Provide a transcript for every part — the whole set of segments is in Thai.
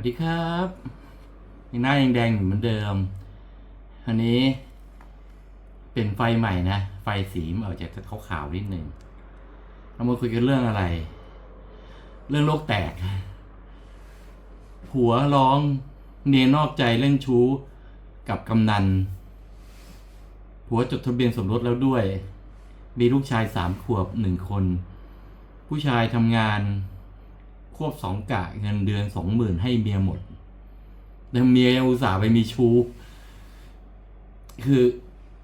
วัสดีครับยังหน้ายังแดงอยู่เหมือนเดิม อันนี้เป็นไฟใหม่นะ ไฟสีมันออกจากขาวๆนิดหนึ่งเรามาคุยกันเรื่องอะไร เรื่องโลกแตก ผัวร้องเนียนอกใจเล่นชู้กับกำนัน ผัวจดทะเบียนสมรสแล้วด้วย มีลูกชายสามขวบหนึ่งคน ผู้ชายทำงาน ควบสองกะเงินเดือนสองหมื่นให้เมียหมด แต่เมียอุตส่าห์ไปมีชู้ คือ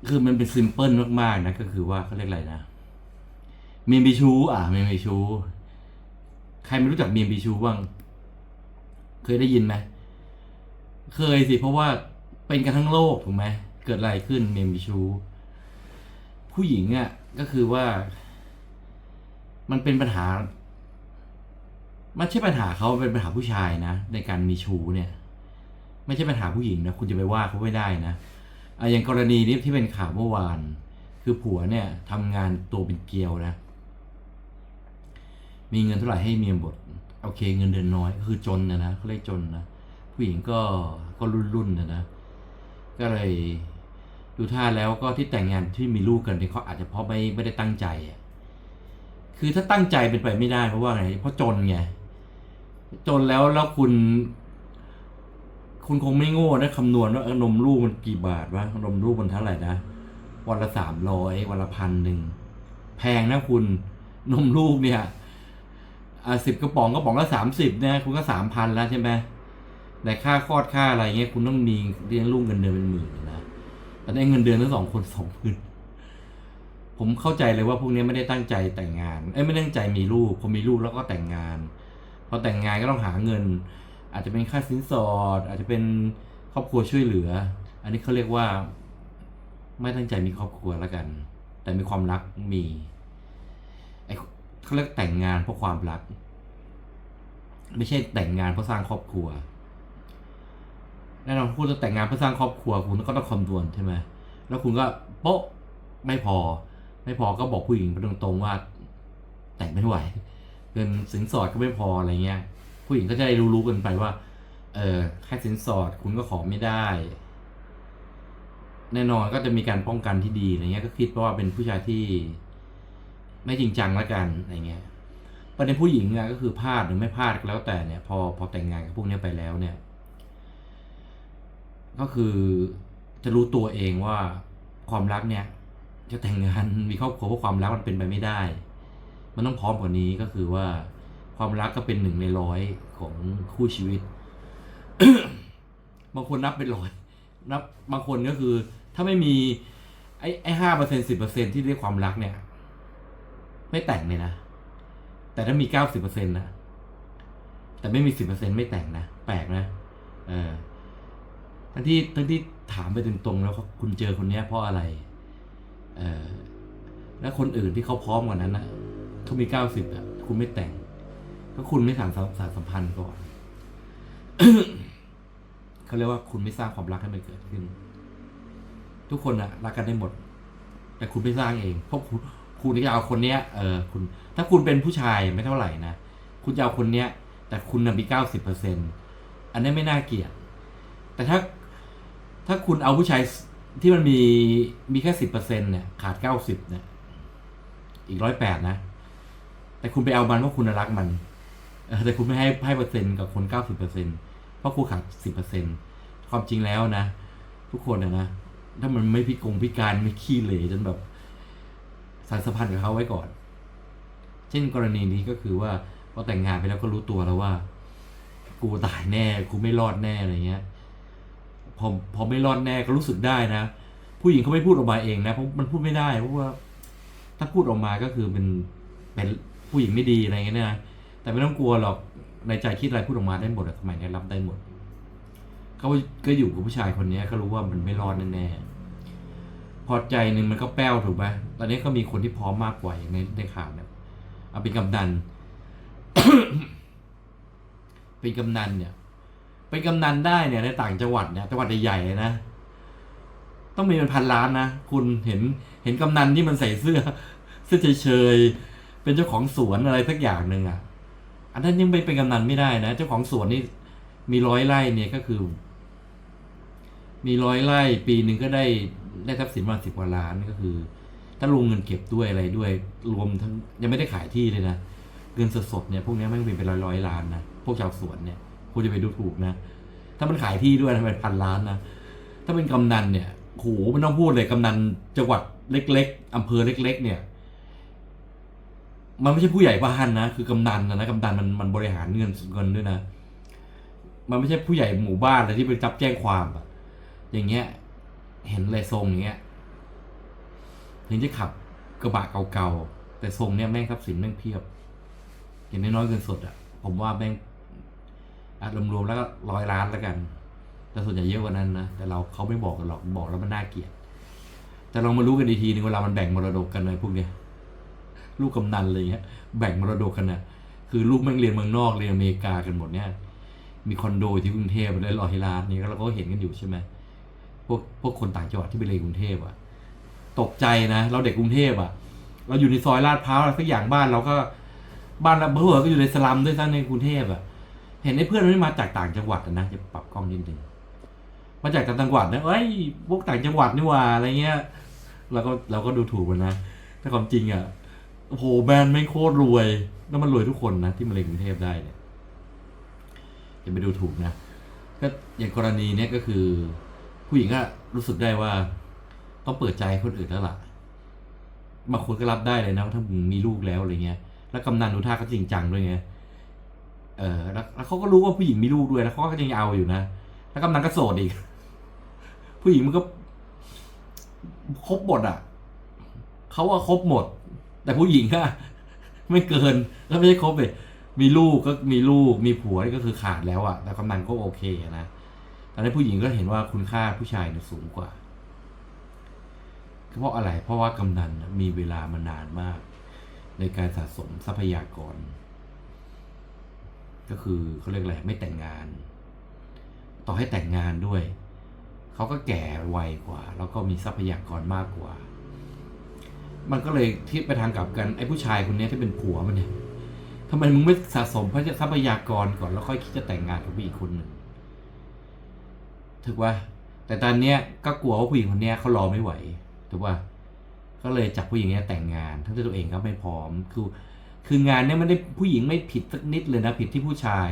คือมันเป็นซิมเพิลมากๆนะก็คือว่าเขาเรียกอะไรนะ เมียมีชู้ อะเมียมีชู้ ใครไม่รู้จักเมียมีชู้บ้าง เคยได้ยินไหมเคยสิ เพราะว่าเป็นกันทั้งโลกถูกไหมเกิดอะไรขึ้นเมียมีชู้ ผู้หญิงอะก็คือว่า มันเป็นปัญหา มันใช่ปัญหาเขาเป็นปัญหาผู้ชายนะ ในการมีชู้เนี่ย ไม่ใช่ปัญหาผู้หญิงนะ คุณจะไปว่าเขาไม่ได้นะอย่างกรณีนี้ที่เป็นข่าวเมื่อวาน คือผัวเนี่ยทำงานตัวเป็นเกลียวนะ มีเงินเท่าไหร่ให้เมียหมดโอเค เงินเดือนน้อยก็คือจนนะนะเขาเรียกจนนะผู้หญิงก็ก็รุ่นรุ่นนะนะ ก็เลยดูท่าแล้วก็ที่แต่งงานที่มีลูกกันเนี่ยเขาอาจจะเพราะไม่ไม่ได้ตั้งใจอะคือถ้าตั้งใจเป็นไปไม่ได้เพราะว่าไงเพราะจนไง จนแล้วแล้วคุณ คุณคงไม่โง่นะคำนวณว่านมลูกมันกี่บาทวะนมลูกมันเท่าไหร่นะวันละสามร้อยวันละพันหนึ่งแพงนะคุณนมลูกเนี่ยอ่าสิบกระป๋องกระป๋องละสามสิบเนี่ยคุณก็สามพันแล้วใช่ไหมแต่ค่าคลอดค่าอะไรเงี้ยคุณต้องมีเลี้ยงลูกเงินเดือนเป็นหมื่นนะแต่ได้เงินเดือนทั้งสองคนสองหมื่นผมเข้าใจเลยว่าพวกนี้ไม่ได้ตั้งใจแต่งงาน เอ้ยไม่ได้ตั้งใจมีลูกพอมีลูกแล้วก็แต่งงาน พอแต่งงานก็ต้องหาเงิน อาจจะเป็นค่าสินสอด อาจจะเป็นครอบครัวช่วยเหลือ อันนี้เขาเรียกว่า ไม่ตั้งใจมีครอบครัวแล้วกัน แต่มีความรักมีไอ้เขาเรียกแต่งงานเพราะความรัก ไม่ใช่แต่งงานเพื่อสร้างครอบครัวแน่นอนคุณจะแต่งงานเพื่อสร้างครอบครัวคุณก็ต้องคำนวณใช่ไหมแล้วคุณก็โป๊ะไม่พอ ไม่พอก็บอกผู้หญิงไปตรงๆว่า แต่งไม่ไหว เงินสินสอดก็ไม่พออะไรเงี้ยผู้หญิงก็จะได้รู้ๆกันไปว่า เออแค่สินสอดคุณก็ขอไม่ได้ แน่นอนก็จะมีการป้องกันที่ดีอะไรเงี้ยก็คิดว่าเป็นผู้ชายที่ ไม่จริงจังละกันอะไรเงี้ยประเด็นผู้หญิงอะก็คือพลาดหรือไม่พลาดก็แล้วแต่เนี่ย พอพอแต่งงานกับพวกนี้ไปแล้วเนี่ย ก็คือจะรู้ตัวเองว่าความรักเนี่ย จะแต่งงานมีครอบครัวเพราะความรักมันเป็นไปไม่ได้ มันต้องพร้อมกว่านี้ก็คือว่าความรักก็เป็นหนึ่งในร้อยของคู่ชีวิต บางคนนับเป็นร้อยนับบางคนก็คือ ถ้าไม่มี ไอ้ไอ้ห้าเปอร์เซ็นสิบเปอร์เซ็นที่เรียกความรักเนี่ย ไม่แต่งเลยนะ แต่ถ้ามีเก้าสิบเปอร์เซ็นต์นะแต่ไม่มีสิบเปอร์เซ็นไม่แต่งนะ แปลกนะ เออทั้งที่ทั้งที่ถามไปตรงๆแล้วคุณเจอคนเนี้ยเพราะอะไร เออแล้วคนอื่นที่เขาพร้อมกว่านั้นนะ เขามีเก้าสิบอะ คุณไม่แต่งก็คุณไม่สานสารสัมพันธ์ก่อนเขาเรียกว่าคุณไม่สร้างความรักให้มันเกิดขึ้น ทุกคนอะรักกันได้หมด แต่คุณไม่สร้างเองเพราะคุณคุณจะเอาคนเนี้ยเออคุณ ถ้าคุณเป็นผู้ชายไม่เท่าไหร่นะคุณจะเอาคนเนี้ย แต่คุณน่ะมีเก้าสิบเปอร์เซ็นอันนี้ไม่น่าเกลียดแต่ถ้าถ้าคุณเอาผู้ชายที่มันมีมีแค่สิบเปอร์เซ็นเนี่ยขาดเก้าสิบเนี่ยอีกร้อยแปดนะ แต่คุณไปเอามันเพราะคุณรักมันแต่คุณไม่ให้ให้เปอร์เซ็นต์กับคนเก้าสิบเปอร์เซ็นเพราะคุณขาดสิบเปอร์เซ็นความจริงแล้วนะ ทุกคนนะนะ ถ้ามันไม่พิกงพิการไม่ขี้เหร่จนแบบสารสัมพันธ์กับเขาไว้ก่อน เช่นกรณีนี้ก็คือว่าพอแต่งงานไปแล้วก็รู้ตัวแล้วว่า กูตายแน่กูไม่รอดแน่อะไรเงี้ยพอพอไม่รอดแน่ก็รู้สึกได้นะ ผู้หญิงเขาไม่พูดออกมาเองนะเพราะมันพูดไม่ได้เพราะว่า ถ้าพูดออกมาก็คือเป็นเป็น ผู้หญิงไม่ดีอะไรเงี้ยนะแต่ไม่ต้องกลัวหรอกในใจคิดอะไรพูดออกมาได้หมดสมัยนี้รับได้หมดเขาก็อยู่กับผู้ชายคนนี้ก็รู้ว่ามันไม่รอดแน่ๆพอใจหนึ่งมันก็แป้วถูกไหมตอนนี้ก็มีคนที่พร้อมมากกว่าอย่างในในข่าวเนี่ยเอาเป็นกำนันเป็นกำนันเนี่ยเป็นกำนันได้เนี่ยในต่างจังหวัดเนี่ยจังหวัดใหญ่ๆเลยนะต้องมีเป็นพันล้านนะคุณเห็นเห็นกำนันที่มันใส่เสื้อ เสื้อเฉย เป็นเจ้าของสวนอะไรสักอย่างหนึ่งอะ อันนั้นยังไม่เป็นกำนันไม่ได้นะ เจ้าของสวนนี่มีร้อยไร่เนี่ยก็คือ มีร้อยไร่ปีหนึ่งก็ได้ได้ทรัพย์สินประมาสิบกว่าล้านก็คือ ถ้ารวมเงินเก็บด้วยอะไรด้วย รวมทั้งยังไม่ได้ขายที่เลยนะเงินสดๆเนี่ยพวกนี้ยแม่งเป็นร้อยร้อยล้านนะพวกชาวสวนเนี่ยคุณจะไปดูถูกนะ ถ้ามันขายที่ด้วยนะเป็นพันล้านนะถ้าเป็นกำนันเนี่ยโหไม่ต้องพูดเลยกำนันจังหวัดเล็ก ๆอำเภอเล็ก ๆ เนี่ย มันไม่ใช่ผู้ใหญ่บ้านนะ คือกำนันนะนะกำนันมันมันบริหารเงินเงินด้วยนะ มันไม่ใช่ผู้ใหญ่หมู่บ้านเลยที่ไปจับแจ้งความอะอย่างเงี้ย เห็นเลยทรงอย่างเงี้ยถึงจะขับกระบะเก่าๆ แต่ทรงเนี้ยแม่งทรัพย์สินแม่งเพียบอย่างน้อยๆเงินสดอะผมว่าแม่งอะรวมๆแล้วก็ร้อยล้านแล้วกัน แต่ส่วนใหญ่เยอะกว่านั้นนะ แต่เราเขาไม่บอกกันหรอกบอกแล้วมันน่าเกลียด แต่ลองมารู้กันอีทีนึงเวลามันแบ่งมรดกกันเลยพวกเนี้ย ลูกกำนันอะไรเงี้ยแบ่งมรดกกันนะคือลูกแม่งเรียนเมืองนอกเรียนอเมริกากันหมดเนี่ย มีคอนโดที่กรุงเทพได้ร้อยล้านนี่ก็เราก็เห็นกันอยู่ใช่ไหมพวกพวกคนต่างจังหวัดที่ไปเรียนกรุงเทพอะตกใจนะ เราเด็กกรุงเทพอะเราอยู่ในซอยลาดพร้าวอะไรสักอย่างบ้านเราก็บ้านเราเพื่อก็อยู่ในสลัมด้วยซ้ำในกรุงเทพอะเห็นไอ้เพื่อนมันมาจากต่างจังหวัดนะจะปรับกล้องนิดนึงมาจากต่างจังหวัดนะเอ้ยพวกต่างจังหวัดนี่ว่าอะไรเงี้ยเราก็เราก็ดูถูกมันนะแต่ความจริงอะ โอ้โหแบรนด์ไม่โคตรรวย แล้วมันรวยทุกคนนะ ที่มาเรียนกรุงเทพได้เนี่ยอย่าไปดูถูกนะ ก็อย่างกรณีเนี้ยก็คือ ผู้หญิงก็รู้สึกได้ว่าต้องเปิดใจใคนอื่นแล้วล่ะบางคนก็รับได้เลยนะว่าถ้ามึงมีลูกแล้วอะไรเงี้ย แล้วกำนันดูท่าก็จริงจังด้วยไงเออแล้วแล้วเขาก็รู้ว่าผู้หญิงมีลูกด้วยแล้วเขาก็ยังเอาอยู่นะแล้วกำนันก็โสดอีก ผู้หญิงมันก็ครบหมดอะเขาว่าครบหมด แต่ผู้หญิงอะไม่เกินแล้วไม่ใช่ครบเลยมีลูกก็มีลูกมีผัวก็คือขาดแล้วอะแต่กำนันก็โอเคนะตอนนี้ผู้หญิงก็เห็นว่าคุณค่าผู้ชายเนี่ยสูงกว่าเพราะอะไร เพราะว่ากำนันมีเวลามานานมาก ในการสะสมทรัพยากร ก็คือเขาเรียกอะไรไม่แต่งงาน ต่อให้แต่งงานด้วย เขาก็แก่ไวกว่า แล้วก็มีทรัพยากรมากกว่า มันก็เลยทิศไปทางกลับกันไอ้ผู้ชายคนนี้ที่เป็นผัวมันเนี่ยทำไมมึงไม่สะสมทรัพยากรก่อนแล้วค่อยคิดจะแต่งงานกับผู้หญิงคนหนึ่งถูกว่า แต่ตอนเนี้ยก็กลัวว่าผู้หญิงคนเนี้ยเขารอไม่ไหวถูกว่า ก็เลยจับผู้หญิงเนี้ยแต่งงาน ทั้งที่ตัวเองก็ไม่พร้อม คือ คืองานเนี้ยไม่ได้ผู้หญิงไม่ผิดสักนิดเลยนะ ผิดที่ผู้ชาย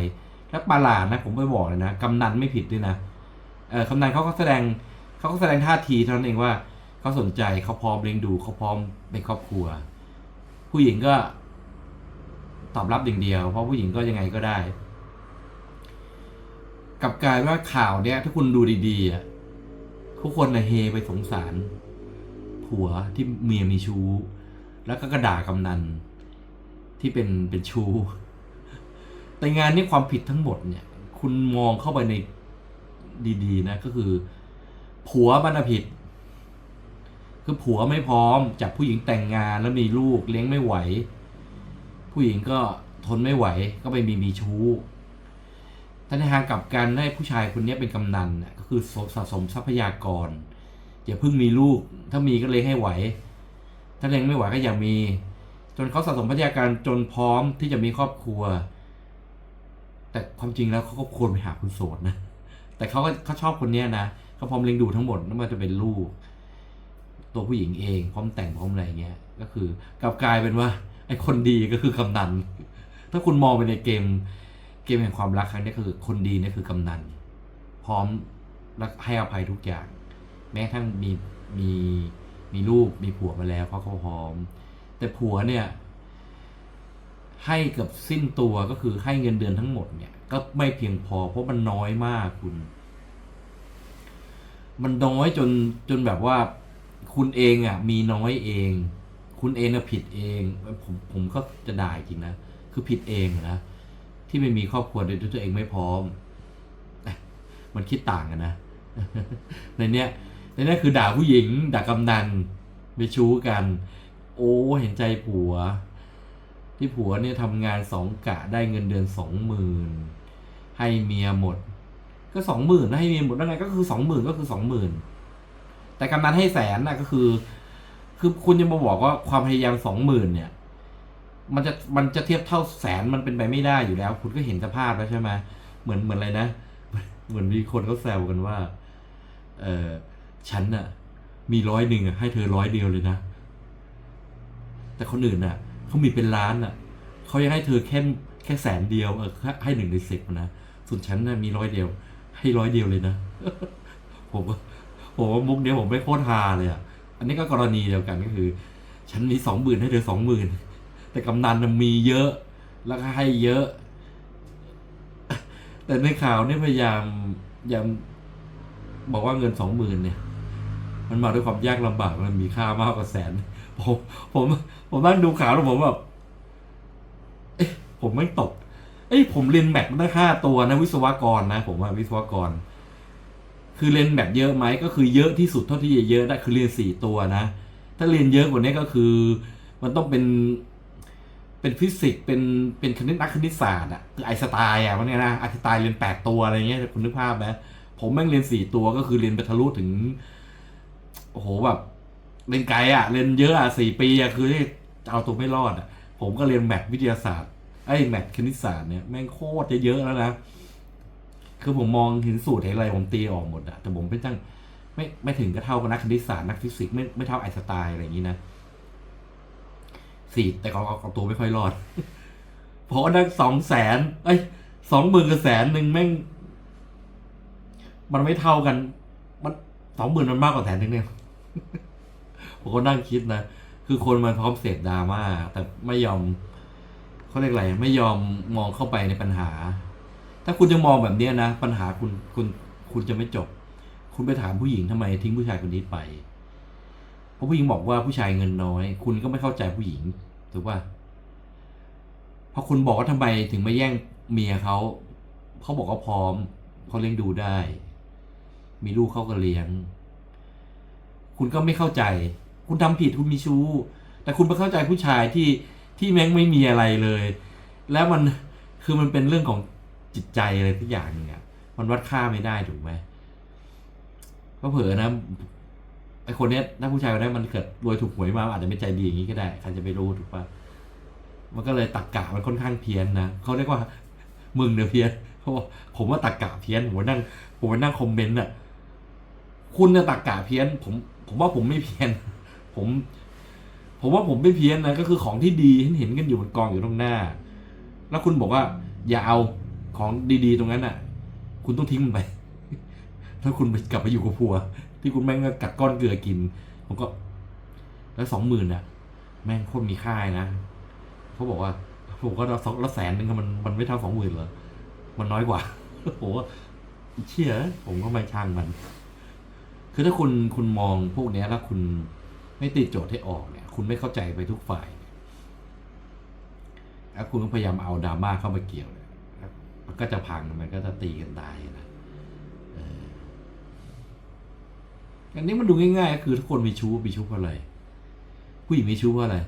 แล้วประหลาดนะ ผมไปบอกเลยนะกำนันไม่ผิดด้วยนะเออกำนันเขาก็แสดงเขาก็แสดงท่าทีเท่านั้นเองว่า เขาสนใจเขาพร้อมเลี้ยงดูเขาพร้อมเป็นครอบครัว ผู้หญิงก็ตอบรับอย่างเดียว เพราะผู้หญิงก็ยังไงก็ได้ กับกลายว่าข่าวเนี้ยถ้าคุณดูดีๆอะทุกคนนะเฮไปสงสาร ผัวที่เมียมีชู้ แล้วก็กระด่ากำนันที่เป็นเป็นชู้แต่งานนี้ความผิดทั้งหมดเนี่ย คุณมองเข้าไปในดีๆนะก็คือ ผัวมันผิด คือผัวไม่พร้อมจับผู้หญิงแต่งงานแล้วมีลูกเลี้ยงไม่ไหว ผู้หญิงก็ทนไม่ไหวก็ไปมีมีชู้แต่ในทางกลับกันได้ผู้ชายคนนี้เป็นกำนันก็คือสะสมทรัพยากรอย่าเพิ่งมีลูก ถ้ามีก็เลยให้ไหว ถ้าเลี้ยงไม่ไหวก็อย่ามี จนเขาสะสมทรัพยากรจนพร้อมที่จะมีครอบครัว แต่ความจริงแล้วเขาก็ควรไปหาคุณโสดนะแต่เขาก็เขาชอบคนนี้นะเขาพร้อมเลี้ยงดูทั้งหมดไม่ว่าจะเป็นลูก ตัวผู้หญิงเองพร้อมแต่งพร้อมอะไรเงี้ยก็คือกลับกลายเป็นว่าไอ้คนดีก็คือกำนัน ถ้าคุณมองไปในเกมเกมแห่งความรักครั้งนี้คือคนดีเนี่ยคือกำนัน พร้อมรักให้อภัยทุกอย่าง แม้ทั่งมีมีมีลูกมีผัวมาแล้วเขาก็พร้อม แต่ผัวเนี่ย ให้เกับสิ้นตัวก็คือให้เงินเดือนทั้งหมดเนี่ย ก็ไม่เพียงพอเพราะมันน้อยมากคุณ มันน้อยจนจนแบบว่า คุณเองอะมีน้อยเอง คุณเองน่ะผิดเองผมผมก็จะด่าจริงนะคือผิดเองนะที่ไม่มีครอบครัวโดยตัวเองไม่พร้อม มันคิดต่างกันนะในเนี้ยในเนี้ยคือด่าผู้หญิง ด่ากำนันไปชู้กัน โอ้เห็นใจผัว ที่ผัวเนี่ยทำงานสองกะได้เงินเดือนสองหมื่นให้เมียหมด ก็สองหมื่นให้เมียหมดแล้วไงก็คือสองหมื่นก็คือสองหมื่น แต่กำนันให้แสนน่ะก็คือ คือคุณจะมาบอกว่าความพยายามสองหมื่นเนี่ย มันจะมันจะเทียบเท่าแสนมันเป็นไปไม่ได้อยู่แล้ว คุณก็เห็นสภาพแล้วใช่ไหมเหมือนเหมือนอะไรนะเหมือนมีคนเขาแซวกันว่า เออฉันน่ะ มีร้อยหนึ่งอะให้เธอร้อยเดียวเลยนะ แต่คนอื่นน่ะเขามีเป็นล้านอะเขายังให้เธอแค่แค่แสนเดียวเออแค่ให้หนึ่งในสิบนะส่วนฉันน่ะมีร้อยเดียว ให้ร้อยเดียวเลยนะ ผมว่ ผมว่ามุกเนี้ยผมไม่โคตรฮาเลยอะ อันนี้ก็กรณีเดียวกันก็คือ ฉันมีสองหมื่นให้เธอสองหมื่นแต่กำนันมีเยอะ แล้วก็ให้เยอะ แต่ในข่าวเนี่ยพยายามพยายามบอกว่าเงินสองหมื่นเนี่ย มันมาด้วยความยากลำบากมันมีค่ามากกว่าแสน ผมผมผมนั่งดูข่าวแล้วผมแบบเอ๊ะผมไม่ตก เอ้ยผมเรียนแมทมาได้ห้าตัวนะวิศวกรนะ ผมว่าวิศวกร คือเรียนแบบเยอะไหมก็คือเยอะที่สุดเท่าที่จะเยอะได้คือเรียนสี่ตัวนะ ถ้าเรียนเยอะกว่านี้ก็คือ มันต้องเป็นเป็นฟิสิกส์เป็นเป็นคณิตนักคณิตศาสตร์อะคือไอสไตล์อะมันเนี่ยนะไอสไตล์เรียนแปดตัวอะไรเงี้ยคุณนึกภาพไหมผมแม่งเรียนสี่ตัวก็คือเรียนไปทะลุถึงโอ้โหแบบเรียนไกลอะเรียนเยอะอะสี่ปีอะคือเอาตัวไม่รอดอะผมก็เรียนแมทวิทยาศาสตร์ไอ้แมทคณิตศาสตร์เนี่ยแม่งโคตรจะเยอะแล้วนะ คือผมมองเห็นสูตรเห็นอะไรผมตีออกหมดอะแต่ผมไม่ตั้งไม่ไม่ถึงก็เท่ากับนักคณิตศาสตร์นักฟิสิกส์ไม่ไม่เท่าไอสไตล์อะไรอย่างนี้นะสี่แต่เขาเอาตัวไม่ค่อยรอด เพราะนักสองแสนเอ้ยสองหมื่นกับแสนหนึ่งแม่ง มันไม่เท่ากัน มันสองหมื่นมันมากกว่าแสนหนึ่งเนี่ยผมก็นั่งคิดนะคือคนมันพร้อมเสพดราม่าแต่ไม่ยอมเขาเรียกอะไรไม่ยอมมองเข้าไปในปัญหา ถ้าคุณจะมองแบบนี้นะ ปัญหาคุณคุณคุณจะไม่จบ คุณไปถามผู้หญิงทำไมทิ้งผู้ชายคนนี้ไป เพราะผู้หญิงบอกว่าผู้ชายเงินน้อย คุณก็ไม่เข้าใจผู้หญิงถูกป่ะพอคุณบอกว่าทำไมถึงไม่แย่งเมียเขาเขาบอกว่าพร้อมเขาเลี้ยงดูได้ มีลูกเขาก็เลี้ยง คุณก็ไม่เข้าใจ คุณทำผิดคุณมีชู้ แต่คุณไปเข้าใจผู้ชายที่ที่แม่งไม่มีอะไรเลย แล้วมันคือมันเป็นเรื่องของ จิตใจอะไรทุกอย่างนึงอะมันวัดค่าไม่ได้ถูกไหมก็เผลอนะไอคนเนี้ยถ้าผู้ชายคนนี้มันเกิดรวยถูกหวยมาอาจจะไม่ใจดีอย่างนี้ก็ได้ใครจะไปรู้ถูกปะมันก็เลยตักกะมันค่อนข้างเพี้ยนนะเขาเรียกว่า มึงเนี่ยเพี้ยนเพราะว่าผมว่าตักกะเพี้ยนผมว่านั่งผมนั่งคอมเมนต์อะคุณเนี่ยตักกะเพี้ยน ผมผมว่าผมไม่เพี้ยน ผม ผมว่าผมไม่เพี้ยนนะก็คือของที่ดีเห็นเห็นกันอยู่บนกองอยู่ตรงหน้า แล้วคุณบอกว่า อย่าเอา ของดี ๆ ตรงนั้นน่ะ คุณต้องทิ้งมันไป ถ้าคุณไปกลับไปอยู่กับผัว ที่คุณแม่งกัดก้อนเกลือกิน ผมก็ แล้วสองหมื่นน่ะ แม่งโคตรมีค่ายนะเขาบอกว่าผมก็เราสองละแสนหนึ่งมันมันไม่เท่าสองหมื่นเหรอมันน้อยกว่าผมว่าเชื่อผมก็ไม่ช่างมัน คือถ้าคุณคุณมองพวกนี้แล้วคุณไม่ติดโจทย์ให้ออกเนี่ย คุณไม่เข้าใจไปทุกฝ่ายแล้วคุณก็พยายามเอาดราม่าเข้ามาเกี่ยวเมันก็จะพังมันก็จะตีกันตายนะเอออันนี้มันดูง่ายๆก็คือทุกคนมีชู้มีชู้เพราะอะไร ผู้หญิงมีชู้เพราะอะไร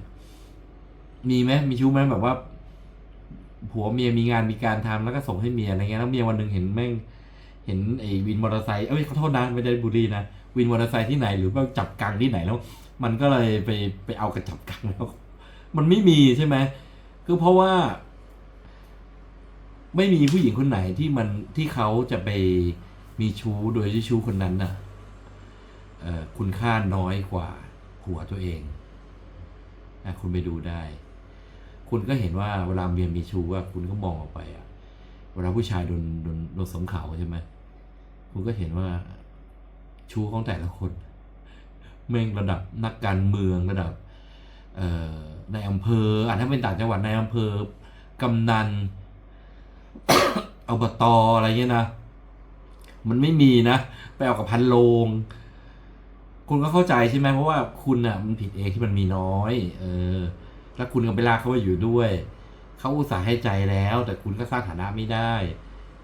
มีไหมมีชู้ไหมแบบว่า ผัวเมียมีงานมีการทำแล้วก็ส่งให้เมียอะไรเงี้ยแล้วเมียวันหนึ่งเห็นแม่ง เห็นไอ้วินมอเตอร์ไซค์เอ้ยขอโทษนะไม่ได้บุรีนะวินมอเตอร์ไซค์ที่ไหนหรือว่าจับกังที่ไหนแล้ว มันก็เลยไปไปเอากระจับกังแล้ว มันไม่มีใช่ไหมคือเพราะว่า ไม่มีผู้หญิงคนไหนที่มันที่เขาจะไปมีชู้โดยที่ชู้คนนั้นน่ะเอ่อคุณค่าน้อยกว่าหัวตัวเองนะคุณไปดูได้ คุณก็เห็นว่าเวลาเมียมีชู้ว่าคุณก็มองออกไปอะเวลาผู้ชายโดนโดนโดนสมเขาใช่ไหมคุณก็เห็นว่าชู้ของแต่ละคนแม่งระดับนักการเมืองระดับในอำเภออะถ้าเป็นต่างจังหวัดในอำเภอกำนัน อบตอะไรเงี้ยนะ มันไม่มีนะ ไปเอากับพันโลง คุณก็เข้าใจใช่ไหมเพราะว่าคุณอะ มันผิดเองที่มันมีน้อย เออ แล้วคุณก็ไปลากเขามาอยู่ด้วย เขาอุตส่าห์ให้ใจแล้ว แต่คุณก็สร้างฐานะไม่ได้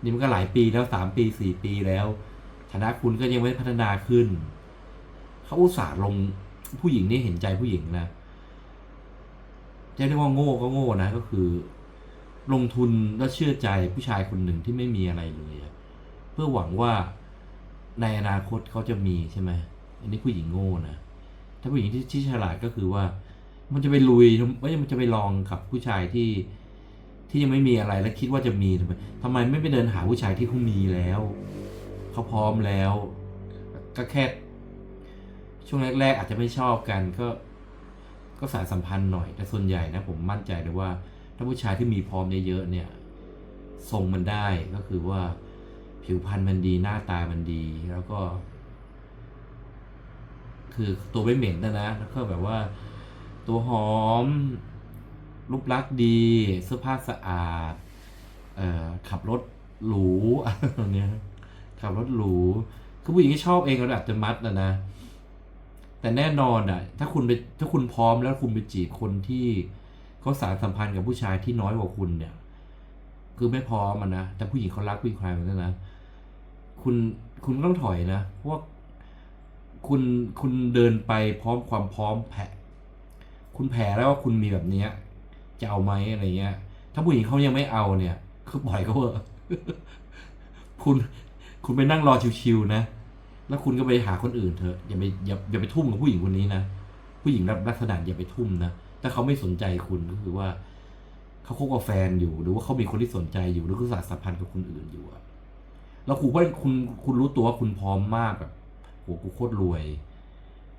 นี่มันก็หลายปีแล้วสามปีสี่ปีแล้ว ฐานะคุณก็ยังไม่พัฒนาขึ้น เขาอุตส่าห์ลงผู้หญิงนี่เห็นใจผู้หญิงนะจะเรียกว่าโง่ก็โง่นะก็คือ ลงทุนแล้วเชื่อใจผู้ชายคนหนึ่งที่ไม่มีอะไรเลยอะเพื่อหวังว่าในอนาคตเขาจะมีใช่ไหมอันนี้ผู้หญิงโง่นะถ้าผู้หญิงที่ที่ฉลาดก็คือว่า มันจะไปลุยไม่มันจะไปลองกับผู้ชายที่ที่ยังไม่มีอะไรแล้วคิดว่าจะมีทำไมทำไมไม่ไปเดินหาผู้ชายที่เขามีแล้วเขาพร้อมแล้ว ก็แค่ช่วงแรกๆอาจจะไม่ชอบกันก็ก็สายสัมพันธ์หน่อย แต่ส่วนใหญ่นะผมมั่นใจเลยว่า ถ้าผู้ชายที่มีพร้อมเยอะๆเนี่ยทรงมันได้ก็คือว่าผิวพรรณมันดีหน้าตามันดีแล้วก็ คือตัวไม่เหม็นนะนะแล้วก็แบบว่า ตัวหอม รูปลักษณ์ดี เสื้อผ้าสะอาดเอ่อขับรถหรูอะไรเนี้ยขับรถหรูคือผู้หญิงที่ชอบเองระดับจะมัดนะนะ แต่แน่นอนอะ ถ้าคุณไปถ้าคุณพร้อมแล้วคุณไปจีบคนที่ เขาสารสัมพันธ์กับผู้ชายที่น้อยกว่าคุณเนี่ย คือไม่พร้อมันนะแต่ผู้หญิงเขารักผู้หญิงใครเหมือนกันนะคุณคุณต้องถอยนะเพราะว่าคุณคุณเดินไปพร้อมความพร้อมแผะคุณแผลแล้วว่าคุณมีแบบเนี้ยจะเอาไหมอะไรเงี้ย ถ้าผู้หญิงเขายังไม่เอาเนี่ยคือปล่อยเขาเถอะคุณคุณไปนั่งรอชิวๆนะ แล้วคุณก็ไปหาคนอื่นเถอะอย่าไปอย่าอย่าไปทุ่มกับผู้หญิงคนนี้นะ ผู้หญิงลักษณะอย่าไปทุ่มนะ ถ้าเขาไม่สนใจคุณก็คือว่าเขาคบกับแฟนอยู่ หรือว่าเขามีคนที่สนใจอยู่หรือเขาสานสัมพันธ์กับคนอื่นอยู่อะแล้วคุณว่าคุณคุณรู้ตัวว่าคุณพร้อมมากแบบโหกูโคตรรวย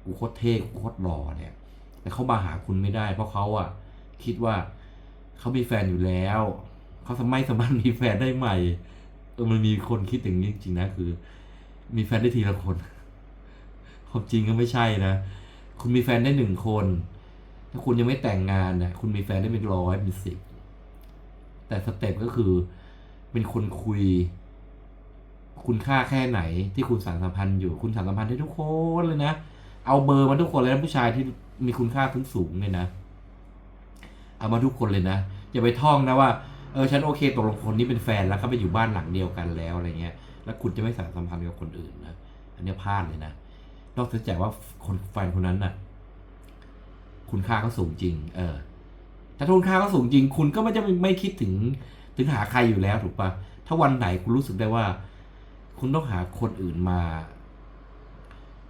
กูโคตรเท่กูโคตรหล่อเนี่ยแต่เขามาหาคุณไม่ได้ เพราะเขาอะคิดว่าเขามีแฟนอยู่แล้วเขาสมารถสามารถมีแฟนได้ใหม่เออมันมีคนคิดอย่างนี้จริงนะคือ มีแฟนได้ทีละคนความจริงก็ไม่ใช่นะ คุณมีแฟนได้หนึ่งคน ถ้าคุณยังไม่แต่งงานนะคุณมีแฟนได้เป็นร้อยเป็นสิบแต่สเต็ปก็คือ เป็นคนคุย คุณค่าแค่ไหนที่คุณสารสัมพันธ์อยู่คุณสารสัมพันธ์ให้ทุกคนเลยนะเอาเบอร์มาทุกคนเลยนะผู้ชายที่มีคุณค่าสูงสูงเลยนะ เอามาทุกคนเลยนะอย่าไปท่องนะว่าเออฉันโอเคตกลงคนนี้เป็นแฟนแล้วเขาไปอยู่บ้านหลังเดียวกันแล้วอะไรเงี้ย แล้วคุณจะไม่สานสัมพันธ์กับคนอื่นนะอันนี้พลาดเลยนะนอกจากว่าคนแฟนคนนั้นน่ะ คุณค่าเขาสูงจริง เออถ้าคุณค่าเขาสูงจริง คุณก็ไม่จะไม่ไม่คิดถึงถึงหาใครอยู่แล้วถูกปะถ้าวันไหนคุณรู้สึกได้ว่า คุณต้องหาคนอื่นมา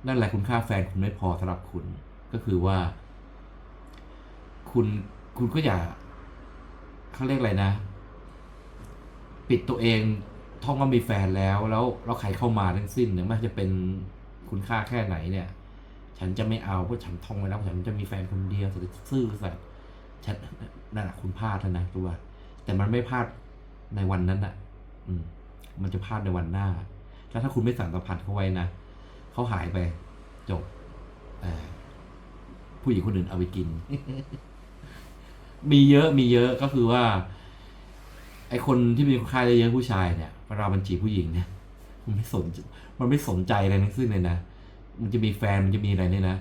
นั่นแหละคุณค่าแฟนคุณไม่พอสำหรับคุณ ก็คือว่า คุณคุณก็อย่าเขาเรียกอะไรนะ ปิดตัวเองท่องว่ามีแฟนแล้วแล้วแล้วใครเข้ามาทั้งสิ้นเนี่ยไม่ว่าจะเป็นคุณค่าแค่ไหนเนี่ย ฉันจะไม่เอาเพราะฉันท่องไว้แล้วฉันจะมีแฟนคนเดียวฉันจะซื่อสัตย์ฉันนั่นแหละคุณพลาดแล้วนะตัว แต่มันไม่พลาดในวันนั้นอะ อืม มันจะพลาดในวันหน้า แล้วถ้าคุณไม่สั่งสัมพันธ์เขาไว้นะเขาหายไป จบอ่อผู้หญิงคนอื่นเอาไปกิน มีเยอะมีเยอะก็คือว่า ไอคนที่มีค่าเยอะๆผู้ชายเนี่ยเวลามันจีบผู้หญิงเนี่ยมันไม่สน มันไม่สนใจอะไรทั้งสิ้นเลยนะ มันจะมีแฟนมันจะมีอะไรเนี่ยนะ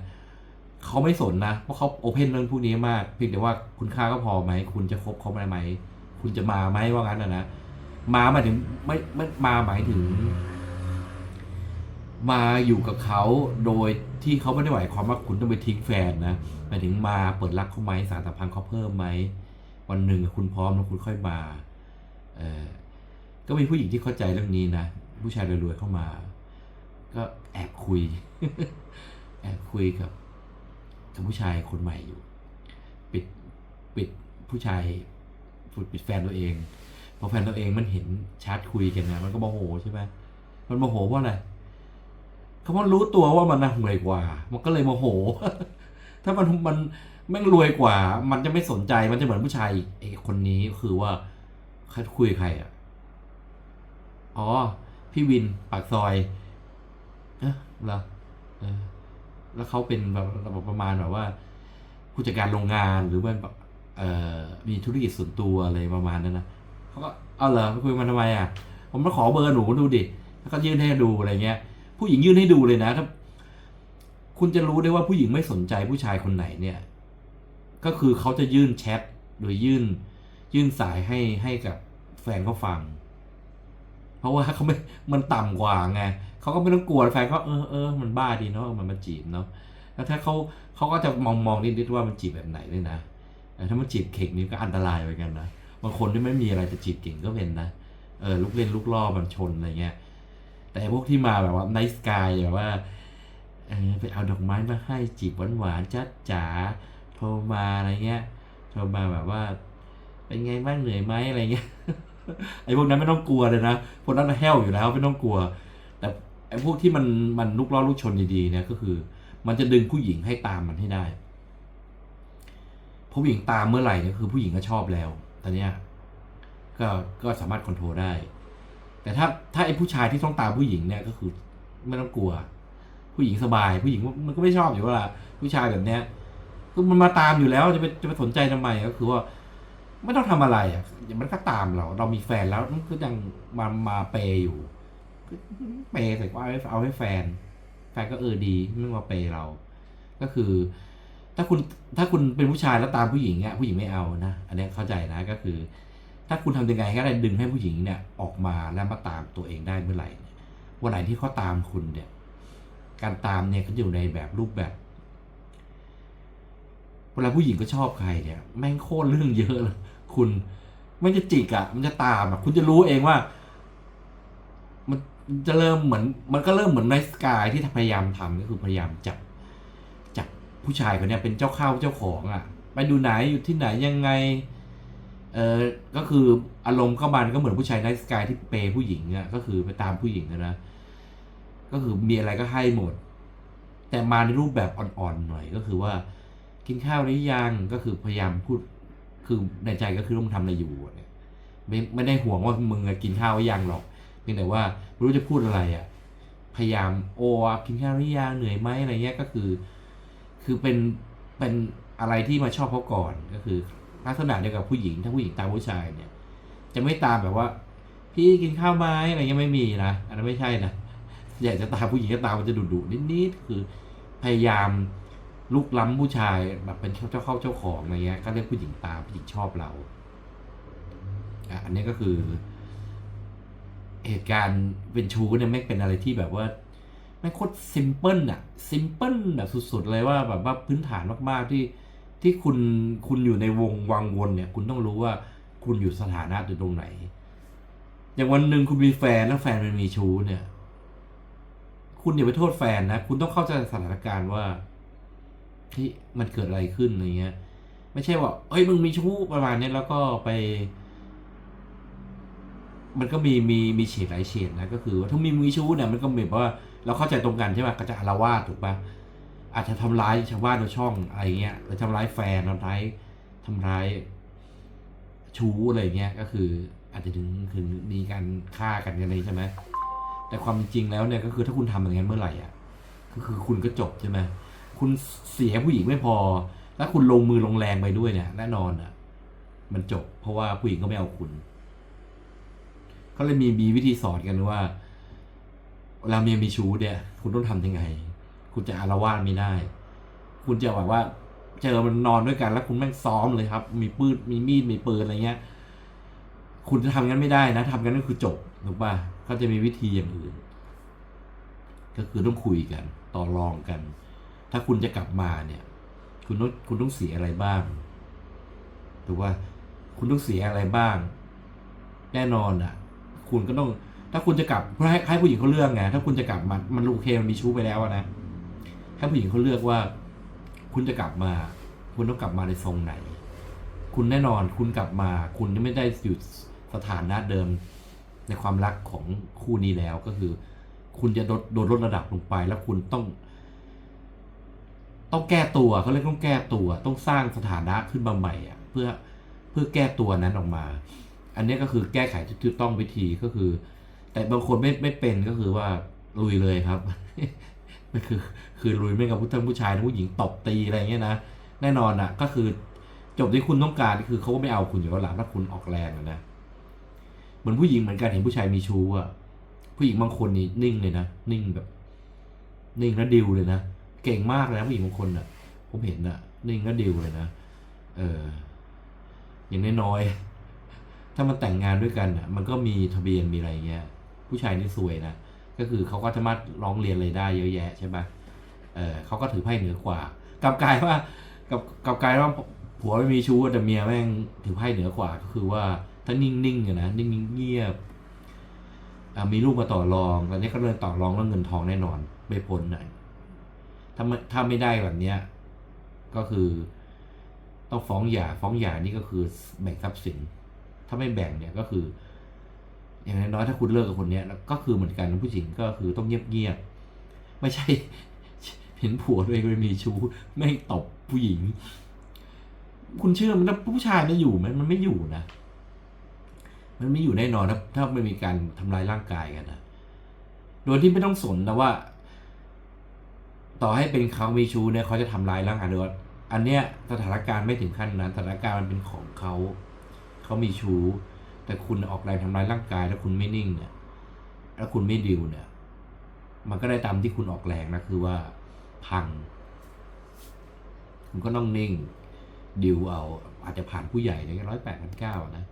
เขาไม่สนนะเพราะเขาโอเพนเรื่องพวกนี้มากเพียงแต่ว่าคุณค่าก็พอไหมคุณจะคบเขาได้ไหม คุณจะมาไหมว่างั้นนะนะมาหมายถึงไม่ไม่มาหมายถึง มาอยู่กับเขาโดยที่เขาไม่ได้หมายความว่าคุณต้องไปทิ้งแฟนนะหมายถึงมาเปิดรักเขาไหมสารสัมพันธ์เขาเพิ่มไหมวันหนึ่งคุณพร้อมแล้วคุณค่อยมาเออก็มีผู้หญิงที่เข้าใจเรื่องนี้นะผู้ชายรวยๆเข้ามา ก็แอบคุย แอบคุยกับกับผู้ชายคนใหม่อยู่ ปิดปิดผู้ชายปิดปิดแฟนตัวเองพอแฟนตัวเองมันเห็นแชทคุยกันนะมันก็โมโหใช่ไหมมันโมโหเพราะอะไรเขามันรู้ตัวว่ามันน่ะรวยกว่า มันก็เลยโมโห ถ้ามันมันแม่งรวยกว่า มันจะไม่สนใจมันจะเหมือนผู้ชายอีกไอ้คนนี้คือว่าคุยใครอะอ๋อพี่วินปากซอย เอะเหรอเออ แล้วเขาเป็นแบบแบบประมาณแบบว่าผู้จัดการโรงงานหรือว่าแบบเอ่อมีธุรกิจส่วนตัวอะไรประมาณนั้นนะเขาก็เอาเหรอคุยมันทำไมอะ ผมมาขอเบอร์หนูดูดิแล้วก็ยื่นให้ดูอะไรเงี้ย ผู้หญิงยื่นให้ดูเลยนะถ้าคุณจะรู้ได้ว่าผู้หญิงไม่สนใจผู้ชายคนไหนเนี่ย ก็คือเขาจะยื่นแชทหรือยื่น ยื่นสายให้ให้กับแฟนเขาฟัง เพราะว่าเขาไม่ มันต่ำกว่าไงเขาก็ไม่ต้องกลัวแฟนเขาเออเออมันบ้าดีเนาะมันมาจีบเนาะแล้วถ้าเขาเขาก็จะมองมองนิดๆว่ามันจีบแบบไหนด้วยนะถ้ามันจีบเข่งนี่ก็อันตรายเหมือนกันนะบางคนที่ไม่มีอะไรจะจีบเก่งก็เป็นนะเออลูกเล่นลูกล่อมันชนอะไรเงี้ยแต่พวกที่มาแบบว่าไนสกายแบบว่าเออไปเอาดอกไม้มาให้จีบหวานๆจัดจ๋าโทรมาอะไรเงี้ยโทรมาแบบว่า เป็นไงบ้างเหนื่อยไหมอะไรเงี้ย ไอ้พวกนั้นไม่ต้องกลัวเลยนะพวกนั้นแห้วอยู่แล้วไม่ต้องกลัว แต่ไอ้พวกที่มันมันลุกล้อลุกชนดีๆเนี่ยก็คือ มันจะดึงผู้หญิงให้ตามมันให้ได้ผู้หญิงตามเมื่อไหร่เนี่ยคือผู้หญิงก็ชอบแล้วตอนเนี้ยก็ก็สามารถคอนโทรลได้ แต่ถ้าถ้าไอ้ผู้ชายที่ต้องตามผู้หญิงเนี่ยก็คือไม่ต้องกลัว ผู้หญิงสบาย ผู้หญิงมันก็ไม่ชอบอยู่แล้วล่ะผู้ชายแบบเนี้ยคือมันมาตามอยู่แล้วจะไปจะไปสนใจทำไมก็คือว่า ไม่ต้องทำอะไรอะมันก็ตามเรา เรามีแฟนแล้วมันก็ยังมามาเปย์อยู่เปย์เสร็จก็เอาให้เอาให้แฟน แฟนก็เออดีไม่มาเปย์เรา ก็คือ ถ้าคุณถ้าคุณเป็นผู้ชายแล้วตามผู้หญิงเนี่ยผู้หญิงไม่เอานะอันนี้เข้าใจนะก็คือ ถ้าคุณทำยังไงก็ได้ดึงให้ผู้หญิงเนี่ยออกมาแล้วมาตามตัวเองได้เมื่อไหร่เนี่ยวันไหนที่เขาตามคุณเนี่ย การตามเนี่ยเขาอยู่ในแบบรูปแบบ เวลาผู้หญิงก็ชอบใครเนี่ย แม่งโคตรเรื่องเยอะเลยคุณมันจะจิกอะ่ะ มันจะตามอะ่ะ คุณจะรู้เองว่า มันจะเริ่มเหมือน มันก็เริ่มเหมือนในสกายที่พยายามทำก็คือพยายามจับจับผู้ชายคนนี้เป็นเจ้าข้าวเจ้าของอะ่ะ ไปดูไหนอยู่ที่ไหนยังไง เออก็คืออารมณ์ก็มันก็เหมือนผู้ชายในสกายที่เปย์ผู้หญิงอะ่ะ ก็คือไปตามผู้หญิงอะนะก็คือมีอะไรก็ให้หมด แต่มาในรูปแบบอ่อนๆหน่อยก็คือว่า กินข้าวหรือยังก็คือพยายามพูดคือในใจก็คือต้องทำอะไรอยู่เนี่ยไม่ไม่ได้ห่วงว่ามึงกินข้าวหรือยังหรอกเพียงแต่ว่าไม่รู้จะพูดอะไรอะพยายามโอ้กินข้าวหรือยังเหนื่อยไหมอะไรเงี้ยก็คือ คือเป็นเป็นอะไรที่มาชอบเขาก่อนก็คือลักษณะเดียวกับผู้หญิงถ้าผู้หญิงตามผู้ชายเนี่ย จะไม่ตามแบบว่า พี่กินข้าวไหมอะไรเงี้ยไม่มีนะอันนั้นไม่ใช่นะอยากจะตามผู้หญิงก็ตามมันจะดุดุนิดๆคือพยายาม ลุกล้ำผู้ชายแบบเป็นเจ้าเข้าเจ้าของอะไรเงี้ย ก็เรียกผู้หญิงตามผู้หญิงชอบเราอะอันนี้ก็คือ เหตุการณ์เป็นชูเนี่ยไม่เป็นอะไรที่แบบว่าไม่โคตรซิมเพิลอะซิมเพิลแบบสุดๆเลยว่าแบบว่าพื้นฐานมากๆที่ที่คุณคุณอยู่ในวงวังวนเนี่ย คุณต้องรู้ว่าคุณอยู่สถานะอยู่ตรงไหน อย่างวันหนึ่งคุณมีแฟนแล้วแฟนมันมีชู้เนี่ย คุณอย่าไปโทษแฟนนะ คุณต้องเข้าใจสถานการณ์ว่า ที่มันเกิดอะไรขึ้นอะไรเงี้ย ไม่ใช่ว่าเอ้ยมึงมีชู้ประมาณนี้แล้วก็ไป มันก็มีมีมีเฉดหลายเฉดนะก็คือว่าถ้ามีมีชู้เนี่ยมันก็เหมือนว่าเราเข้าใจตรงกันใช่ไหมก็จะอาละวาดถูกปะอาจจะทำร้ายชาวบ้านชาวช่องอะไรเงี้ยหรือทำร้ายแฟนทำร้ายทำร้ายชู้อะไรเงี้ยก็คือ อาจจะถึงถึงมีการฆ่ากันอะไรใช่ไหมแต่ความจริงแล้วเนี่ยก็คือถ้าคุณทำอย่างนั้นเมื่อไหร่อะก็คือคุณก็จบใช่ไหม คุณเสียผู้หญิงไม่พอ แล้วคุณลงมือลงแรงไปด้วยเนี่ยแน่นอนอะ มันจบ เพราะว่าผู้หญิงก็ไม่เอาคุณเขาเลยมีมีวิธีสอนกันว่าเวลาเมียมีชู้เนี่ย คุณต้องทำยังไง คุณจะอารวาสไม่ได้ คุณจะแบบว่าเจอมันนอนด้วยกันแล้วคุณแม่งซ้อมเลยครับ มีปืนมีมีดมีปืนอะไรเงี้ย คุณจะทำงั้นไม่ได้นะทำงั้นก็คือจบถูกป่ะเขาจะมีวิธีอย่างอื่น ก็คือต้องคุยกัน ต่อรองกัน ถ้าคุณจะกลับมาเนี่ย คุณต้องคุณต้องเสียอะไรบ้างถูกป่ะคุณต้องเสียอะไรบ้าง แน่นอนอะ คุณก็ต้อง ถ้าคุณจะกลับให้ให้ผู้หญิงเขาเลือกไงถ้าคุณจะกลับมามันโอเคมันมีชู้ไปแล้วนะให้ผู้หญิงเขาเลือกว่า คุณจะกลับมา คุณต้องกลับมาในทรงไหน คุณแน่นอน คุณกลับมา คุณไม่ได้อยู่สถานะเดิมในความรักของคู่นี้แล้วก็คือ คุณจะโดโดนลดระดับลงไป แล้วคุณต้อง ต้องแก้ตัวเขาเรียกต้องแก้ตัว ต้องสร้างสถานะขึ้นมาใหม่อะเพื่อเพื่อแก้ตัวนั้นออกมา อันนี้ก็คือแก้ไขที่ถูกต้องวิธีก็คือ แต่บางคนไม่ไม่เป็นก็คือว่าลุยเลยครับไม่คือคือลุยไม่กับผู้ทั้งผู้ชายทั้งผู้หญิงตบตีอะไรเงี้ยนะแน่นอนอะก็คือจบที่คุณต้องการคือเขาก็ไม่เอาคุณอยู่แล้วหล่ะถ้าคุณออกแรงอะนะเหมือนผู้หญิงเหมือนกันเห็นผู้ชายมีชู้อะผู้หญิงบางคนนี่นิ่งเลยนะนิ่งแบบ นิ่งแล้วดิวเลยนะ เก่งมากเลยนะผู้หญิงบางคนอะ ผมเห็นอะนิ่งแล้วดิวเลยนะเอออย่างน้อยๆถ้ามันแต่งงานด้วยกันอะ มันก็มีทะเบียนมีอะไรเงี้ย ผู้ชายนี่สวยนะก็คือเขาก็สามารถร้องเรียนอะไรได้เยอะแยะใช่ปะเออเขาก็ถือไพ่เหนือกว่ากลับกลายว่า กับกลับกลายว่าผัวไม่มีชู้แต่เมียแม่งถือไพ่เหนือกว่า ก็คือว่าถ้านิ่งๆอะนะนิ่งๆเงียบมีลูกมาต่อรองตอนนี้ก็เริ่มต่อรองเรื่องเงินทองแน่นอนไม่พ้นนะ ถ้าไม่ถ้าไม่ได้แบบเนี้ยก็คือ ต้องฟ้องหย่าฟ้องหย่านี่ก็คือแบ่งทรัพย์สิน ถ้าไม่แบ่งเนี่ยก็คือ อย่างน้อยๆถ้าคุณเลิกกับคนเนี้ยก็คือเหมือนกันผู้หญิงก็คือต้องเงียบๆไม่ใช่ เห็นผัวตัวเองไปมีชู้ไม่ตบผู้หญิง คุณเชื่อมันถ้าผู้ชายมันอยู่ไหมมันไม่อยู่นะมันไม่อยู่แน่นอนถ้าถ้าไม่มีการทำลายร่างกายกันนะโดยที่ไม่ต้องสนนะว่า ต่อให้เป็นเขามีชู้เนี่ยเขาจะทำลายร่างกายหรือว่าอันเนี้ยสถานการณ์ไม่ถึงขั้นนั้นสถานการณ์มันเป็นของเขาเขามีชู้ แต่คุณออกแรงทำร้ายร่างกาย แล้วคุณไม่นิ่งเนี่ยแล้วคุณไม่ดิวเนี่ย มันก็ได้ตามที่คุณออกแรงนะคือว่าพัง คุณก็ต้องนิ่งดิวเอาอาจจะผ่านผู้ใหญ่เนี่ยร้อยแปดพันเก้านะ